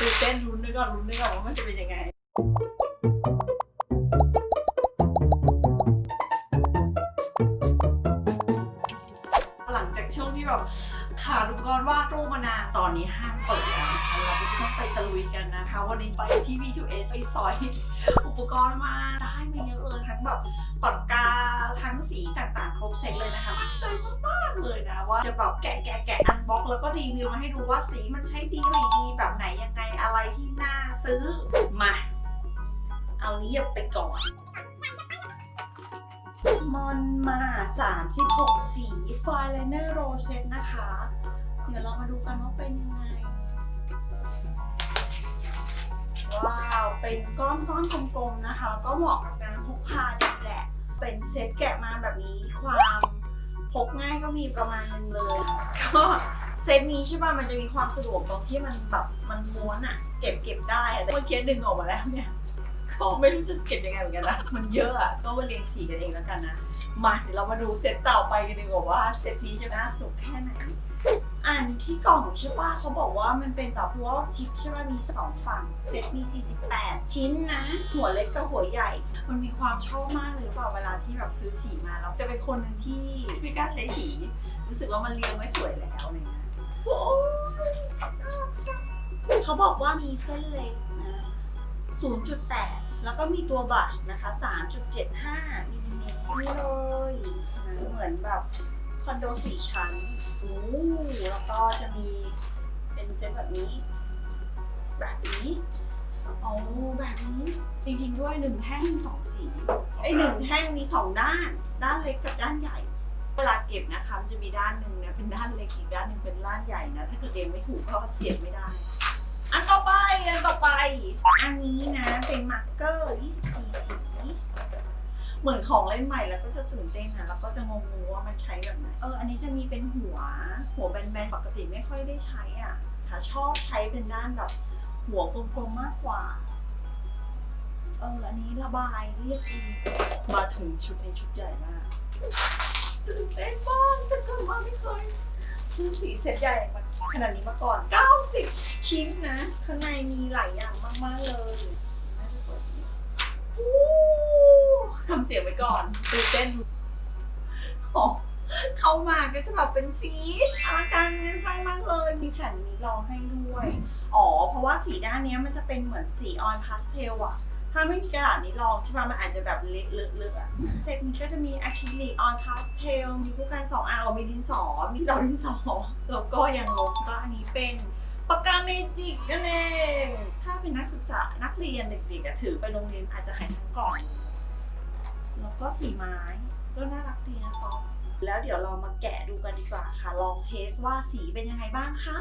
ตื่นเต้นลุ้นด้วยก่อนลุ้นด้วยก่อนว่ามันจะเป็นยังไง หลังจากช่วงที่แบบขาดอุปกรณ์วาดรูปมานานตอนนี้ห้างเปิดแล้วนะคะเราก็จะต้องไปตะลุยกันนะคะ วันนี้ไปที่ V2S ไปซอยอุปกรณ์มาได้มาเยอะเลยทั้งแบบปากกาทั้งสีต่างๆ ครบเซ็ตเลยนะคะตั้งใจมากๆเลยนะว่าจะแบบแกะแกะแกะอันบ็อกแล้วก็รีวิวมาให้ดูว่าสีมันใช้ดีไม่ดีแบบไหนยังไง อะไรที่น่าซื้อ มา เอานี้ยบไปก่อน มอนมา 36 สีไฟไลเนอร์โรเซตนะคะ เดี๋ยวเรามาดูกันว่าเป็นยังไง ว้าว เป็นก้อนก้อนๆกลมๆนะคะ แล้วก็เหมาะกับการพกพาดีแหละ เป็นเซตแกะมาแบบนี้ความพกง่ายก็มีประมาณนึงเลย ก็ เซตนี้ใช่ป่ะมันจะมีความสะดวกตรงที่มันแบบมันม้วนอะเก็บเก็บได้อะแต่เมื่อกี้ดึงออกมาแล้วเนี่ยก็ไม่รู้จะเก็บยังไงเหมือนกันนะมันเยอะอะก็มาเรียงสีกันเองแล้วกันนะมาเดี๋ยวเรามาดูเซตต่อไปกันดีกว่าว่าเซตนี้จะน่าสนุกแค่ไหนอันที่กล่องใช่ป่ะเขาบอกว่ามันเป็นแบบวอลทิปใช่ป่ะมีสองฝั่งเซตมี 48 ชิ้นนะ หัวเล็กกับหัวใหญ่ มันมีความชอบมากเลยหรือเปล่าเวลาที่แบบซื้อสีมาแล้วจะเป็นคนหนึ่งที่ไม่กล้าใช้สี รู้สึกว่ามันเรียงไม่สวยแล้วอะไรเงี้ย เขาบอกว่ามีเส้นเล็กนะ0.8 แล้วก็มีตัวบัชนะคะ 3.75มิลลิเมตรนี่เลยนะเหมือนแบบคอนโดสี่ชั้นโอ้แล้วก็จะมีเป็นเซตแบบนี้ แบบนี้เอาแบบนี้ จริงๆด้วยหนึ่งแท่งมีสองสีไอหนึ่งแท่งมีสองด้าน ด้านเล็กกับด้านใหญ่ เวลาเก็บนะคะมันจะมีด้านหนึ่งเนี่ยเป็นด้านเล็กอีกด้านหนึ่งเป็นด้านใหญ่นะ ถ้าเกิดเรียงไม่ถูกก็เสียบไม่ได้ อันต่อไป อันต่อไป อันนี้นะ เป็นมาร์กเกอร์ 24 สี เหมือนของเล่นใหม่แล้วก็จะตื่นเต้นนะแล้วก็จะงงๆว่ามันใช้แบบไหน เออ อันนี้จะมีเป็นหัว หัวแบนๆ ปกติไม่ค่อยได้ใช้อะค่ะชอบใช้เป็นด้านแบบ หัวกลมๆ มากกว่า เออ อันนี้ระบายเรียบดีมาถึงชุดในชุดใหญ่มากตื่นเต้นมากแต่เกิดมาไม่เคย ซื้อสีเซ็ตใหญ่มาขนาดนี้มาก่อน 90 ชิ้นนะ ข้างในมีหลายอย่างมากๆเลยน่าจะเปิดนี้อู้ทำเสียงไว้ก่อนตื่นเต้นโอ้เข้ามาก็จะแบบเป็นสีอลังการงานสร้างมากเลย มีแผ่นนี้รองให้ด้วย อ๋อ เพราะว่าสีด้านเนี้ยมันจะเป็นเหมือนสีออยล์พาสเทลอะ ถ้าไม่มีกระดาษนี้รองใช่ไหมมันอาจจะแบบเละเลอะเลอะเซตนี้ก็จะมีอะคริลิกออยล์พาสเทลมีคู่กันสองอันอ๋อมีดินสอ มีดอกดินสอแล้วก็ยังลบก็อันนี้เป็นปากกาเมจิกนั่นเองถ้าเป็นนักศึกษานักเรียนเด็กๆถือไปโรงเรียนอาจจะหายทั้งกล่องแล้วก็สีไม้ก็น่ารักดีนะต๊อกแล้วเดี๋ยวเรามาแกะดูกันดีกว่าค่ะ ลองเทสว่าสีเป็นยังไงบ้างคะ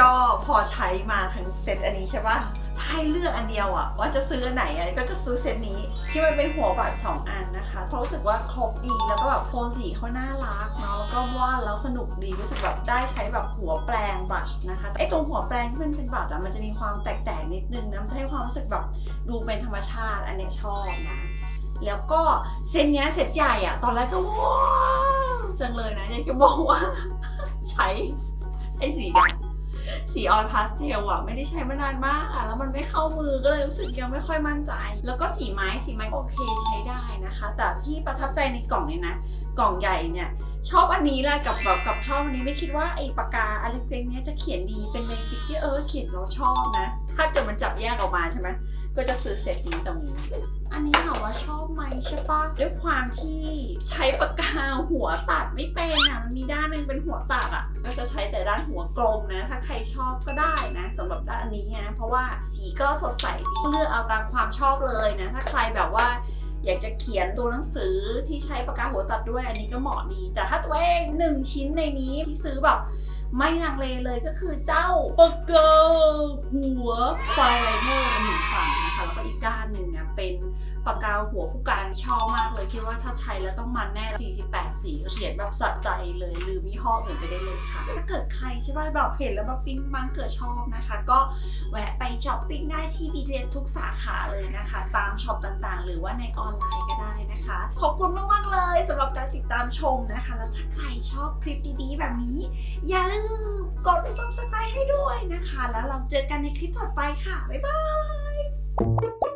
ก็พอใช้มาทั้งเซตอันนี้ใช่ปะถ้าให้เลือกอันเดียวอะว่าจะซื้ออันไหนอะก็จะซื้อเซตนี้ ที่มันเป็นหัวบัตรสองอันนะคะเพราะรู้สึกว่าครบดีแล้วก็แบบโทนสีเขาน่ารักเนาะแล้วก็วาดแล้วสนุกดีรู้สึกแบบได้ใช้แบบหัวแปลงบัตรนะคะไอตรงหัวแปลงที่มันเป็นบัตรอะมันจะมีความแตกๆนิดนึงนะมันจะให้ความรู้สึกแบบดูเป็นธรรมชาติอันเนี้ยชอบนะ แล้วก็เซตเนี้ยเซตใหญ่อะตอนแรกก็ว้าวจังเลยนะอยากจะบอกว่าใช้ไอ้สีดำ สีออยพาสเทลอะไม่ได้ใช้มานานมากอะแล้วมันไม่เข้ามือก็เลยรู้สึกยังไม่ค่อยมั่นใจ แล้วก็สีไม้สีไม้โอเคใช้ได้นะคะ แต่ที่ประทับใจในกล่องเนี่ยนะ กล่องใหญ่เนี่ย ชอบอันนี้แหละกับแบบกับชอบอันนี้ไม่คิดว่าไอ้ปากกาอันเล็กๆเนี้ยจะเขียนดีเป็นเบสิกที่เออเขียนเราชอบนะ ถ้าเกิดมันจับแยกออกมาใช่ไหมก็จะซื้อเซตนี้ตรงนี้ อันนี้ถามว่าชอบไหมใช่ปะด้วยความที่ใช้ปากกาหัวตัดไม่เป็นอะมันมีด้านหนึงเป็นหัวตัดอะ ก็จะใช้แต่ด้านหัวกลมนะ ถ้าใครชอบก็ได้นะสำหรับด้านอันนี้นะเพราะว่าสีก็สดใสดีเลือกเอาตามความชอบเลยนะ ถ้าใครแบบว่า อยากจะเขียนตัวหนังสือที่ใช้ปากกาหัวตัดด้วยอันนี้ก็เหมาะดี แต่ถ้าตัวเองหนึ่งชิ้นในนี้ที่ซื้อแบบ ไม่ลังเลเลยก็คือเจ้าปากกาหัวไฟไลเนอร์หนึ่งฝั่งนะคะแล้วก็อีกด้านหนึ่งเนี่ยเป็นปากกาหัวผู้การชอบมากเลยคิดว่าถ้าใช้แล้วต้องมันแน่ 48 สีเขียนแบบสะใจเลยลืมยี่ห้ออื่นไปได้เลยค่ะ ถ้าเกิดใครใช่ป่ะแบบเห็นแล้วแบบปิ๊งมังเกิดชอบนะคะ ก็แวะไปช้อปปิ้งได้ที่บีเทสทุกสาขาเลยนะคะ ตามช็อปต่างๆ หรือว่าในออนไลน์ก็ได้นะคะ ขอบคุณมากๆเลยสำหรับการติดตามชมนะคะ แล้วถ้าใครชอบคลิปดีๆ แบบนี้อย่าลืลืมกด subscribe ให้ด้วยนะคะ แล้วเราเจอกันในคลิปถัดไปค่ะ บ๊ายบาย